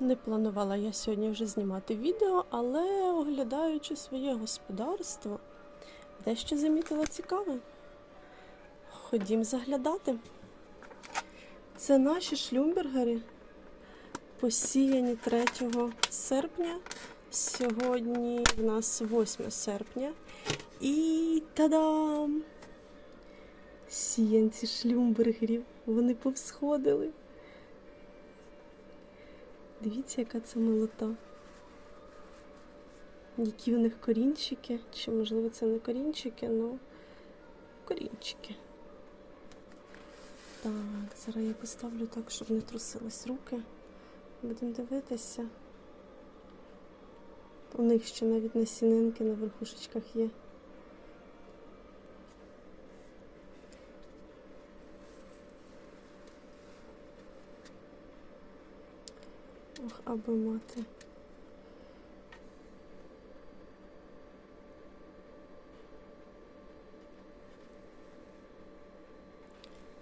Не планувала я сьогодні вже знімати відео, але оглядаючи своє господарство, дещо замітила цікаве. Ходім заглядати. Це наші шлюмбергери, посіяні 3 серпня. Сьогодні в нас 8 серпня. І та-дам! Сіянці шлюмбергерів. Вони повсходили. Дивіться, яка це милота. Які в них корінчики. Чи, можливо, це не корінчики, ну корінчики. Так, зараз я поставлю так, щоб не трусились руки. Будемо дивитися. У них ще навіть насінинки на верхушечках є. Ох, аби мати.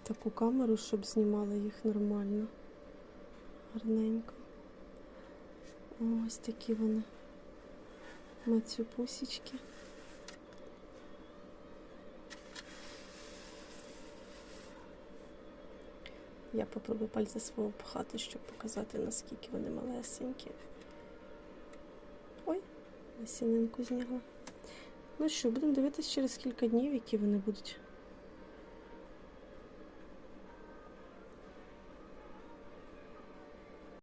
Таку камеру, щоб знімала їх нормально. Гарненько. Ось такі вони. Мацюпусічки. Я попробую пальці свого пхати, щоб показати, наскільки вони малесенькі. Ой, насінинку зняла. Ну що, будемо дивитися через кілька днів, які вони будуть.